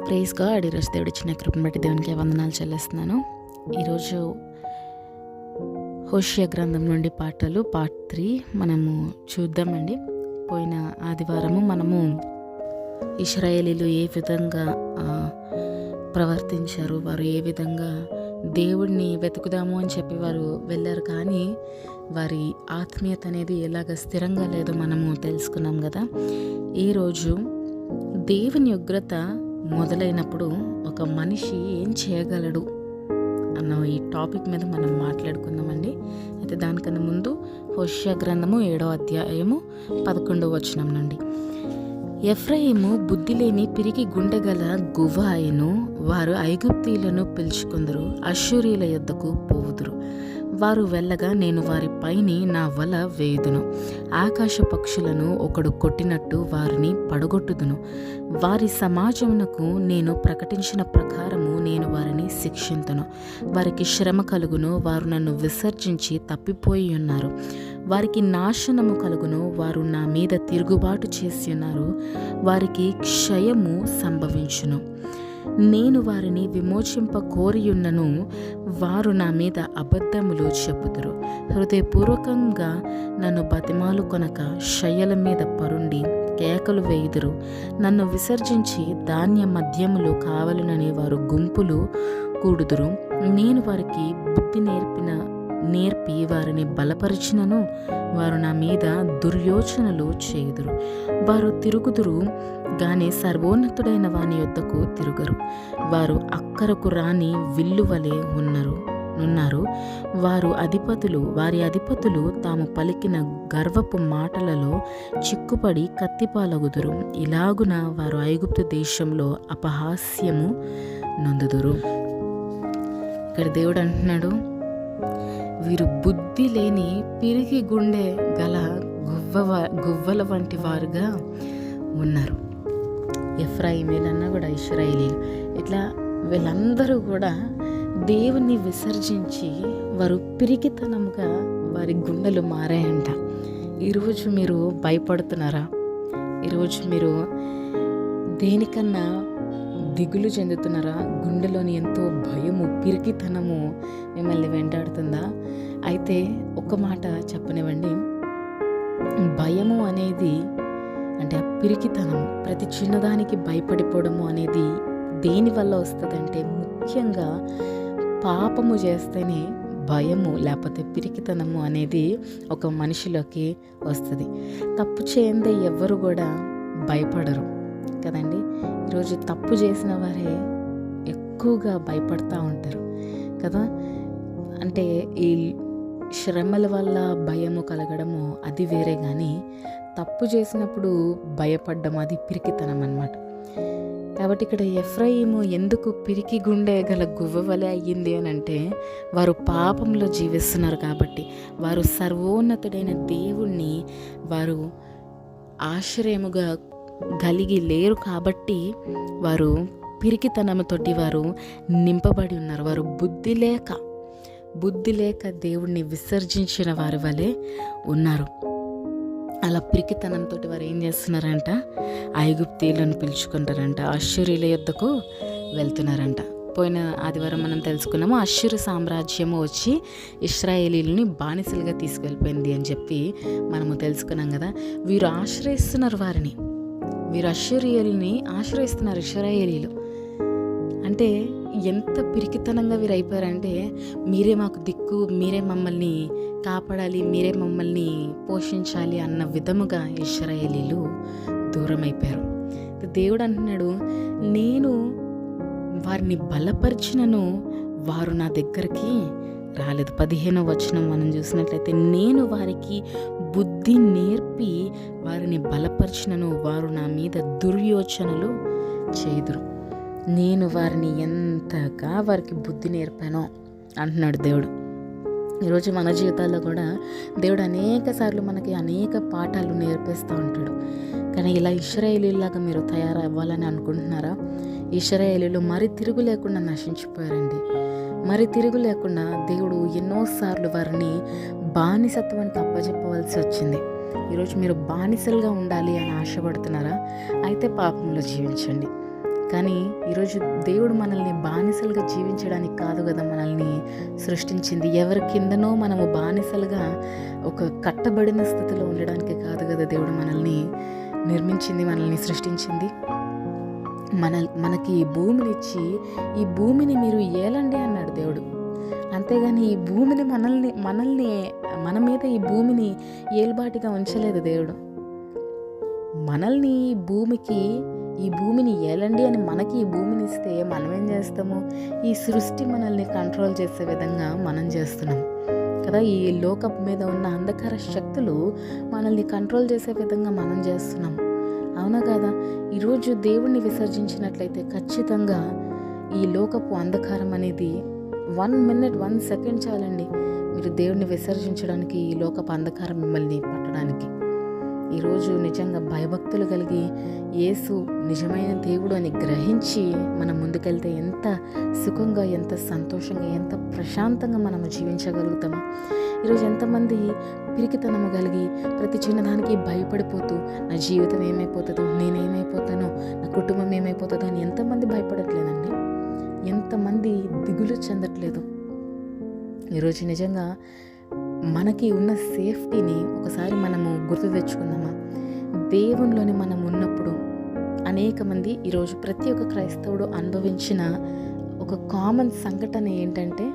Praise God ఈరోజు దేవుడు ఇచ్చిన కృపను బట్టి దేవునికి వందనాలు చెల్లిస్తున్నాను. ఈరోజు హోషియా గ్రంథం నుండి పాటలు పార్ట్ త్రీ మనము చూద్దామండి. పోయిన ఆదివారము మనము ఇస్రాయేలీలు ఏ విధంగా ప్రవర్తించారు వారు ఏ విధంగా దేవుడిని వెతుకుదాము అని చెప్పి వారు వెళ్ళారు. కానీ వారి ఆత్మీయత అనేది ఎలాగ స్థిరంగా లేదో మనము తెలుసుకున్నాం కదా. ఈరోజు దేవుని ఉగ్రత మొదలైనప్పుడు ఒక మనిషి ఏం చేయగలడు అన్న ఈ టాపిక్ మీద మనం మాట్లాడుకుందామండి. అయితే దానికన్నా ముందు హోష్య గ్రంథము ఏడో అధ్యాయము పదకొండవ వచనం నుండి. ఎఫ్రయిము బుద్ధి లేని పిరికి గుండెగల గువ్వ ఆయను వారు ఐగుప్తీలను పిలుచుకుందరు అశ్షూరీల యొద్దకు పోవుదురు. వారు వెళ్ళగా నేను వారి పైని నా వల వేయుదును. ఆకాశ పక్షులను ఒకడు కొట్టినట్టు వారిని పడగొట్టుదును. వారి సమాజమునకు నేను ప్రకటించిన ప్రకారము నేను వారిని శిక్షింతును. వారికి శ్రమ కలుగును వారు నన్ను విసర్జించి తప్పిపోయి ఉన్నారు. వారికి నాశనము కలుగును వారు నా మీద తిరుగుబాటు చేసి ఉన్నారు. వారికి క్షయము సంభవించును. నేను వారిని విమోచింప కోరియున్నను వారు నా మీద అబద్ధములు చెప్పుదురు. హృదయపూర్వకంగా నన్ను బతిమాలు కొనక శయ్యల మీద పరుండి కేకలు వేయుదురు. నన్ను విసర్జించి ధాన్య మద్యములు కావలనని వారు గుంపులు కూడుదురు. నేను వారికి బుద్ధి నేర్పిన నేర్పి వారిని బలపరిచినను వారు నా మీద దుర్యోచనలు చేయుదురు. వారు తిరుగుదురు గాని సర్వోన్నతుడైన వాని యొద్దకు తిరుగరు. వారు అక్కరకు రాని విల్లువలే ఉన్నారు ఉన్నారు వారు అధిపతులు వారి అధిపతులు తాము పలికిన గర్వపు మాటలలో చిక్కుపడి కత్తిపాలగుదురు. ఇలాగున వారు ఐగుప్తు దేశంలో అపహాస్యము నొందుదురు. ఇక్కడ దేవుడు అంటున్నాడు వీరు బుద్ధి లేని పిరిగి గుండె గల గువ్వ గువ్వల వంటి వారుగా ఉన్నారు. ఎఫ్రాయిమీలన్నా కూడా ఇస్రాయిలీలు ఇట్లా వీళ్ళందరూ కూడా దేవుని విసర్జించి వారు పిరికితనముగా వారి గుండెలు మారాయంట. ఈరోజు మీరు భయపడుతున్నారా? ఈరోజు మీరు దేనికన్నా దిగులు చెందుతున్నారా? గుండెలోని ఎంతో భయము పిరికితనము మిమ్మల్ని వెంటాడుతుందా? అయితే ఒక మాట చెప్పనివ్వండి. భయము అనేది అంటే ఆ పిరికితనము ప్రతి చిన్నదానికి భయపడిపోవడము అనేది దేనివల్ల వస్తుందంటే ముఖ్యంగా పాపము చేస్తేనే భయము లేకపోతే పిరికితనము అనేది ఒక మనిషిలోకి వస్తుంది. తప్పు చేయందే ఎవ్వరు కూడా భయపడరు కదండి. ఈరోజు తప్పు చేసిన వారే ఎక్కువగా భయపడతా ఉంటారు కదా. అంటే ఈ శ్రమల వల్ల భయము కలగడము అది వేరే కానీ తప్పు చేసినప్పుడు భయపడ్డం అది పిరికితనం అనమాట కాబట్టి ఇక్కడ ఎఫ్రాయిము ఎందుకు పిరికి గుండె గల గువ్వ వలె అయ్యింది అని అంటే వారు పాపంలో జీవిస్తున్నారు కాబట్టి వారు సర్వోన్నతుడైన దేవుణ్ణి వారు ఆశ్రయముగా కలిగి లేరు కాబట్టి వారు పిరికితనముతోటి వారు నింపబడి ఉన్నారు. వారు బుద్ధి లేక బుద్ధి లేక దేవుణ్ణి విసర్జించిన వారి వలె ఉన్నారు. అలా పిరికితనంతో వారు ఏం చేస్తున్నారంట? ఐగుప్తీలను పిలుచుకుంటారంట. అశ్వరీల యొద్దకు వెళ్తున్నారంట. పోయిన ఆదివారం మనం తెలుసుకున్నాము అశ్షురు సామ్రాజ్యము వచ్చి ఇస్రాయేలీలని బానిసలుగా తీసుకెళ్ళిపోయింది అని చెప్పి మనము తెలుసుకున్నాం కదా. వీరు ఆశ్రయిస్తున్నారు వారిని. వీరు అశ్వరీయుల్ని ఆశ్రయిస్తున్నారు ఇస్రాయేలీలు అంటే ఎంత పిరికితనంగా వీరు అయిపోయారంటే మీరే మాకు దిక్కు మీరే మమ్మల్ని కాపాడాలి మీరే మమ్మల్ని పోషించాలి అన్న విధముగా ఇస్రాయేలీలు దూరం అయిపోయారు దేవుడు అంటున్నాడు నేను వారిని బలపరిచినను వారు నా దగ్గరికి రాలేదు. పదిహేనో వచనం మనం చూసినట్లయితే నేను వారికి బుద్ధి నేర్పి వారిని బలపరిచినను వారు నా మీద దుర్యోచనలు చేదురు. నేను వారిని ఎంతగా వారికి బుద్ధి నేర్పానో అంటున్నాడు దేవుడు. ఈరోజు మన జీవితాల్లో కూడా దేవుడు అనేక సార్లు మనకి అనేక పాఠాలు నేర్పిస్తూ ఉంటాడు. కానీ ఇలా ఇస్రాయేలీలాగా మీరు తయారవ్వాలని అనుకుంటున్నారా? ఇస్రాయేలీలు మరి తిరుగు లేకుండా నశించిపోయారండి. మరి తిరుగు లేకుండా దేవుడు ఎన్నోసార్లు వారిని బానిసత్వానికి అప్పచెప్పవలసి వచ్చింది. ఈరోజు మీరు బానిసలుగా ఉండాలి అని ఆశపడుతున్నారా? అయితే పాపంలో జీవించండి. కానీ ఈరోజు దేవుడు మనల్ని బానిసలుగా జీవించడానికి కాదు కదా మనల్ని సృష్టించింది. ఎవరి కిందనో మనము బానిసలుగా ఒక కట్టబడిన స్థితిలో ఉండడానికి కాదు కదా దేవుడు మనల్ని నిర్మించింది మనల్ని సృష్టించింది. మన మనకి ఈ భూమిని ఇచ్చి ఈ భూమిని మీరు ఏలండి అన్నాడు దేవుడు. అంతేగాని ఈ భూమిని మనల్ని మనల్ని మన మీద ఈ భూమిని ఏలుబాటిగా ఉంచలేదు దేవుడు. మనల్ని భూమికి ఈ భూమిని ఏలండి అని మనకి ఈ భూమిని ఇస్తే మనం ఏం చేస్తాము? ఈ సృష్టి మనల్ని కంట్రోల్ చేసే విధంగా మనం చేస్తున్నాం. కదా ఈ లోకప్ మీద ఉన్న అంధకార శక్తులు మనల్ని కంట్రోల్ చేసే విధంగా మనం చేస్తున్నాం. అవునా కదా? ఈరోజు దేవుణ్ణి విసర్జించినట్లయితే ఖచ్చితంగా ఈ లోకపు అంధకారం అనేది వన్ మినిట్ వన్ సెకండ్ చాలండి. మీరు దేవుణ్ణి విసర్జించడానికి ఈ లోకపు అంధకారం మిమ్మల్ని పట్టడానికి. ఈరోజు నిజంగా భయభక్తులు కలిగి యేసు నిజమైన దేవుడు అని గ్రహించి మనం ముందుకెళ్తే ఎంత సుఖంగా ఎంత సంతోషంగా ఎంత ప్రశాంతంగా మనము జీవించగలుగుతాము. ఈరోజు ఎంతమంది పిరికితనము కలిగి ప్రతి చిన్నదానికి భయపడిపోతూ నా జీవితం ఏమైపోతుందో నేనేమైపోతానో నా కుటుంబం ఏమైపోతుందో అని ఎంతమంది భయపడట్లేదండి? ఎంతమంది దిగులు చెందట్లేదు? ఈరోజు నిజంగా మనకి ఉన్న సేఫ్టీని ఒకసారి మనము గుర్తు తెచ్చుకుందామా? దేవునిలోని మనం ఉన్నప్పుడు అనేక మంది ఈరోజు ప్రతి ఒక్క క్రైస్తవుడు అనుభవించిన ఒక కామన్ సంఘటన ఏంటంటే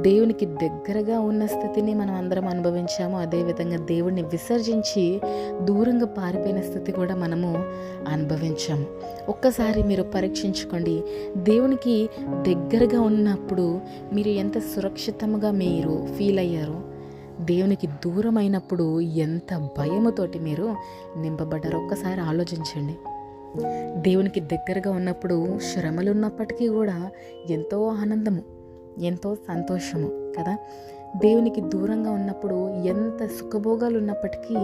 దేవునికి దగ్గరగా ఉన్న స్థితిని మనం అందరం అనుభవించాము. అదేవిధంగా దేవుడిని విసర్జించి దూరంగా పారిపోయిన స్థితి కూడా మనము అనుభవించాము. ఒక్కసారి మీరు పరీక్షించుకోండి. దేవునికి దగ్గరగా ఉన్నప్పుడు మీరు ఎంత సురక్షితంగా మీరు ఫీల్ అయ్యారు? దేవునికి దూరం అయినప్పుడు ఎంత భయముతోటి మీరు నింపబడ్డారు? ఒక్కసారి ఆలోచించండి. దేవునికి దగ్గరగా ఉన్నప్పుడు శ్రమలు ఉన్నప్పటికీ కూడా ఎంతో ఆనందము. ఎంతో సంతోషము కదా? దేవునికి దూరంగా ఉన్నప్పుడు ఎంత సుఖభోగాలు ఉన్నప్పటికీ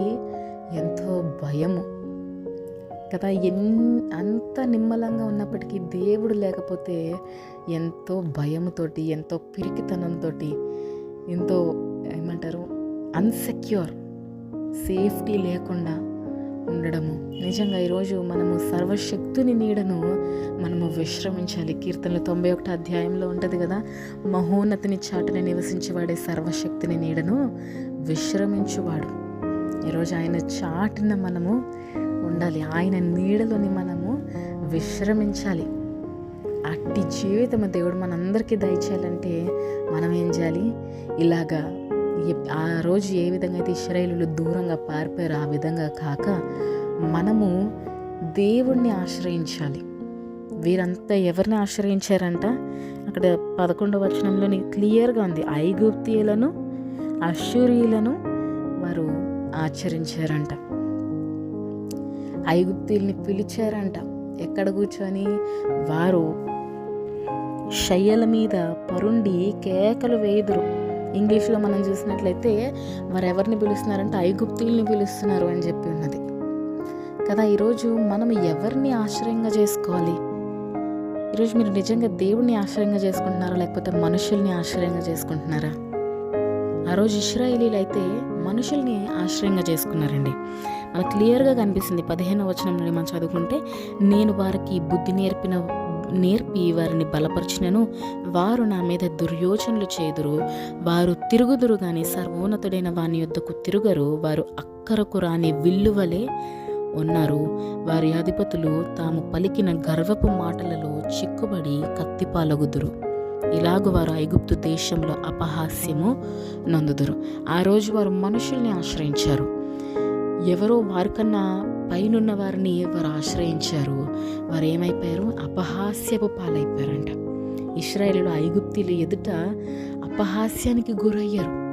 ఎంతో భయము కదా? ఎన్ అంత నిమ్మలంగా ఉన్నప్పటికీ దేవుడు లేకపోతే ఎంతో భయముతోటి ఎంతో పిరికితనంతో ఎంతో ఏమంటారు అన్సెక్యూర్ సేఫ్టీ లేకుండా ఉండడము. నిజంగా ఈరోజు మనము సర్వశక్తుని నీడను మనము విశ్రమించాలి. కీర్తనలు తొంభై ఒకటి అధ్యాయంలో ఉంటుంది కదా మహోన్నతిని చాటుని నివసించేవాడే సర్వశక్తిని నీడను విశ్రమించువాడు. ఈరోజు ఆయన చాటున మనము ఉండాలి. ఆయన నీడలోని మనము విశ్రమించాలి. అట్టి జీవితం దేవుడు మనందరికీ దయచేయాలంటే మనం ఏం చేయాలి? ఇలాగా ఆ రోజు ఏ విధంగా అయితే ఇస్రాయేలు దూరంగా పారిపోయారో ఆ విధంగా కాక మనము దేవుణ్ణి ఆశ్రయించాలి. వీరంతా ఎవరిని ఆశ్రయించారంట? అక్కడ పదకొండవ వచనంలోని క్లియర్గా ఉంది. ఐగుప్తియులను అశ్వరీయులను వారు ఆచరించారంట. ఐగుప్తిల్ని పిలిచారంట. ఎక్కడ కూర్చొని? వారు శయ్యల మీద పరుండి కేకలు వేదురు ఇంగ్లీష్లో మనం చూసినట్లయితే వారు ఎవరిని పిలుస్తున్నారంటే ఐగుప్తుల్ని పిలుస్తున్నారు అని చెప్పి ఉన్నది. కదా ఈరోజు మనం ఎవరిని ఆశ్రయంగా చేసుకోవాలి? ఈరోజు మీరు నిజంగా దేవుడిని ఆశ్రయంగా చేసుకుంటున్నారా? లేకపోతే మనుషుల్ని ఆశ్రయంగా చేసుకుంటున్నారా? ఆ రోజు ఇస్రాయేలీలు అయితే మనుషుల్ని ఆశ్రయంగా చేసుకున్నారండి. మనకు క్లియర్గా కనిపిస్తుంది పదిహేను వచనం నుండి మనం చదువుకుంటే నేను వారికి బుద్ధి నేర్పిన నేర్పి వారిని బలపరిచినను. వారు నా మీద దుర్యోచనలు చేదురు. వారు తిరుగుదురు గాని సర్వోన్నతుడైన వాని యొద్దకు తిరుగరు. వారు అక్కరకు రాని విల్లువలే ఉన్నారు. వారి అధిపతులు తాము పలికిన గర్వపు మాటలలో చిక్కుబడి కత్తిపాలగుదురు. ఇలాగ వారు ఐగుప్తు దేశంలో అపహాస్యము నందుదురు. ఆ రోజు వారు మనుషుల్ని ఆశ్రయించారు. ఎవరో వారికన్నా పైనున్న వారిని వారు ఆశ్రయించారు. వారు ఏమైపోయారు అపహాస్యపు పాలైపోయారంట. ఇస్రాయేల్లో ఐగుప్తిలు ఎదుట అపహాస్యానికి గురయ్యారు.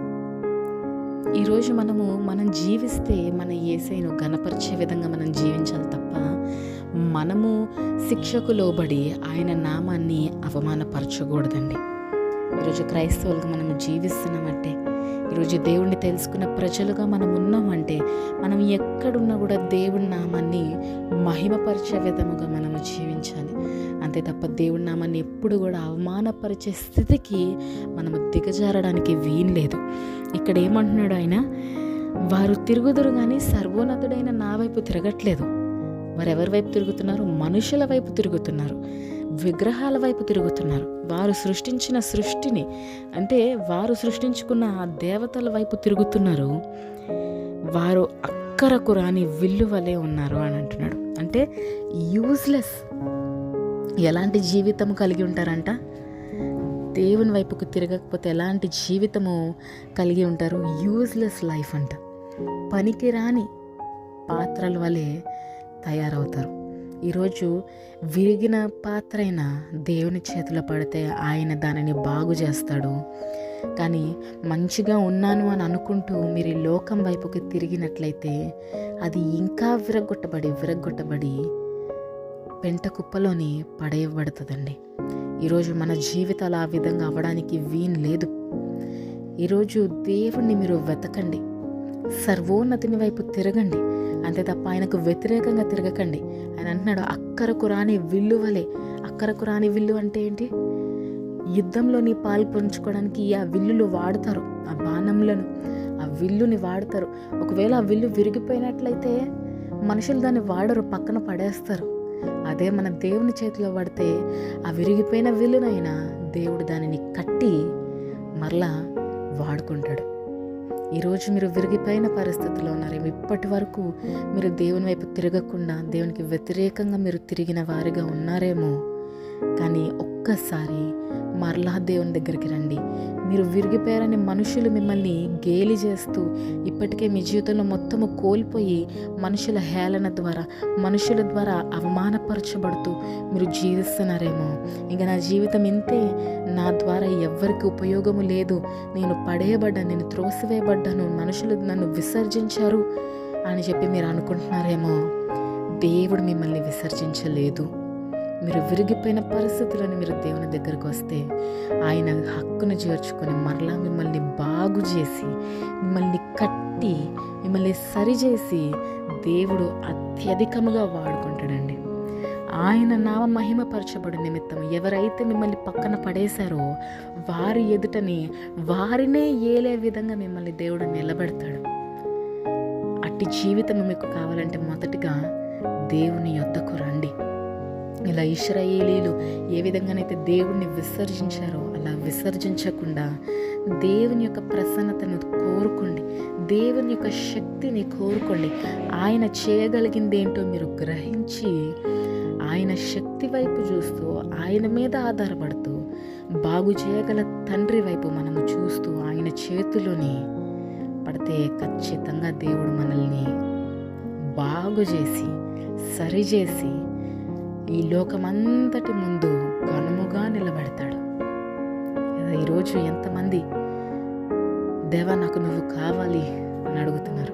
ఈరోజు మనము మనం జీవిస్తే మన ఏసైను గనపరిచే విధంగా మనం జీవించాలి తప్ప మనము శిక్షకు లోబడి ఆయన నామాన్ని అవమానపరచకూడదండి. ఈరోజు క్రైస్తవులుగా మనం జీవిస్తున్నామంటే ఈరోజు దేవుణ్ణి తెలుసుకున్న ప్రజలుగా మనం ఉన్నామంటే మనం ఎక్కడున్నా కూడా దేవుడి నామాన్ని మహిమపరిచే విధముగా మనము జీవించాలి. అంతే తప్ప దేవుడి నామాన్ని ఎప్పుడు కూడా అవమానపరిచే స్థితికి మనము దిగజారడానికి వీల్లేదు ఇక్కడ ఏమంటున్నాడు ఆయన? వారు తిరుగుదురు కానీ సర్వోన్నతుడైన నా వైపు తిరగట్లేదు. వారెవరి వైపు తిరుగుతున్నారు? మనుషుల వైపు తిరుగుతున్నారు. విగ్రహాల వైపు తిరుగుతున్నారు. వారు సృష్టించిన సృష్టిని అంటే వారు సృష్టించుకున్న ఆ దేవతల వైపు తిరుగుతున్నారు. వారు అక్కరకు రాని విల్లు వలె ఉన్నారు అని అంటున్నాడు. అంటే యూజ్లెస్ ఎలాంటి జీవితం కలిగి ఉంటారంట? దేవుని వైపుకు తిరగకపోతే ఎలాంటి జీవితము కలిగి ఉంటారు? యూజ్లెస్ లైఫ్ అంట. పనికిరాని పాత్రల వలె తయారవుతారు. ఈరోజు విరిగిన పాత్ర అయినా దేవుని చేతిలో పడితే ఆయన దానిని బాగు చేస్తాడు. కానీ మంచిగా ఉన్నాను అని అనుకుంటూ మీరు ఈ లోకం వైపుకి తిరిగినట్లయితే అది ఇంకా విరగొట్టబడి విరగొట్టబడి పెంట కుప్పలోని పడేయబడుతుందండి. ఈరోజు మన జీవితాలు ఆ విధంగా అవ్వడానికి వీన్ లేదు. ఈరోజు దేవుణ్ణి మీరు వెతకండి. సర్వోన్నతిని వైపు తిరగండి. అంతే తప్ప ఆయనకు వ్యతిరేకంగా తిరగకండి. ఆయన అంటున్నాడు అక్కరకు రాని విల్లు వలె. అక్కరకు రాని విల్లు అంటే ఏంటి? యుద్ధంలో నీ పాలు పంచుకోవడానికి ఆ విల్లులు వాడతారు ఆ బాణంలను. ఆ విల్లుని వాడతారు. ఒకవేళ ఆ విల్లు విరిగిపోయినట్లయితే మనుషులు దాన్ని వాడరు పక్కన పడేస్తారు. అదే మన దేవుని చేతిలో పడితే ఆ విరిగిపోయిన విల్లునైనా దేవుడు దానిని కట్టి మరలా వాడుకుంటాడు. ఈరోజు మీరు విరిగిపోయిన పరిస్థితిలో ఉన్నారేమో. ఇప్పటి వరకు మీరు దేవుని వైపు తిరగకుండా దేవునికి వ్యతిరేకంగా మీరు తిరిగిన వారిగా ఉన్నారేమో. కానీ ఒక్కసారి మరలా దేవుని దగ్గరికి రండి. మీరు విరిగిపోయారని మనుషులు మిమ్మల్ని గేలి చేస్తూ ఇప్పటికే మీ జీవితంలో మొత్తము కోల్పోయి మనుషుల హేళన ద్వారా మనుషుల ద్వారా అవమానపరచబడుతూ మీరు జీవిస్తున్నారేమో. ఇంకా నా జీవితం ఇంతే. నా ద్వారా ఎవ్వరికి ఉపయోగము లేదు. నేను పడేయబడ్డాను నేను త్రోసివేయబడ్డాను మనుషులు నన్ను విసర్జించారు అని చెప్పి మీరు అనుకుంటున్నారేమో. దేవుడు మిమ్మల్ని విసర్జించలేదు. మీరు విరిగిపోయిన పరిస్థితులను మీరు దేవుని దగ్గరకు వస్తే ఆయన హక్కును చేర్చుకొని మరలా మిమ్మల్ని బాగు చేసి మిమ్మల్ని కట్టి మిమ్మల్ని సరిచేసి దేవుడు అత్యధికముగా వాడుకుంటాడండి. ఆయన నామ మహిమపరచబడి నిమిత్తం ఎవరైతే మిమ్మల్ని పక్కన పడేశారో వారి ఎదుటని వారినే ఏలే విధంగా మిమ్మల్ని దేవుడు నిలబెడతాడు. అట్టి జీవితం మీకు కావాలంటే మొదటిగా దేవుని యొద్దకు రండి. ఇలా ఇస్రాయేలీలు ఏ విధంగానైతే దేవుణ్ణి విసర్జించారో అలా విసర్జించకుండా దేవుని యొక్క ప్రసన్నతను కోరుకోండి. దేవుని యొక్క శక్తిని కోరుకోండి. ఆయన చేయగలిగింది ఏంటో మీరు గ్రహించి ఆయన శక్తి వైపు చూస్తూ ఆయన మీద ఆధారపడుతూ బాగు చేయగల తండ్రి వైపు మనము చూస్తూ ఆయన చేతిలోని పడితే ఖచ్చితంగా దేవుడు మనల్ని బాగు చేసి సరిచేసి ఈ లోకమంతటి ముందు కనుముగా నిలబెడతాడు. ఈరోజు ఎంతమంది దేవ నాకు నువ్వు కావాలి అని అడుగుతున్నారు.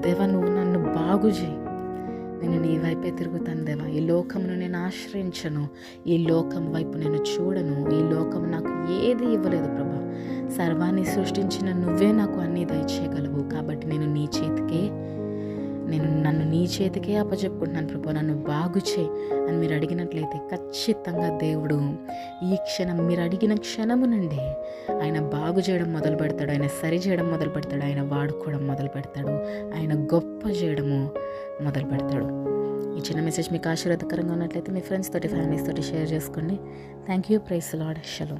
దేవ నువ్వు నన్ను బాగు చేయి. నేను నీ వైపే తిరుగుతాను దేవా. ఈ లోకమును నేను ఆశ్రయించను. ఈ లోకం వైపు నేను చూడను. ఈ లోకం నాకు ఏది ఇవ్వలేదు ప్రభా. సర్వాన్ని సృష్టించిన నువ్వే నాకు అన్నీ దయచేయగలవు కాబట్టి నేను నీ చేతికే చేతికే అప్పచెప్పుకుంటున్నాను ప్రభు. నన్ను బాగు చేయి అని మీరు అడిగినట్లయితే ఖచ్చితంగా దేవుడు ఈ క్షణం మీరు అడిగిన క్షణము నుండి ఆయన బాగు చేయడం మొదలు పెడతాడు. ఆయన సరి చేయడం మొదలు పెడతాడు. ఆయన వాడుకోవడం మొదలు పెడతాడు. ఆయన గొప్ప చేయడము మొదలు పెడతాడు. ఈ చిన్న మెసేజ్ మీకు ఆశీర్వాదకరంగా ఉన్నట్లయితే మీ ఫ్రెండ్స్ తోటి ఫ్యామిలీస్ తోటి షేర్ చేసుకోండి. Thank you praise lord షలో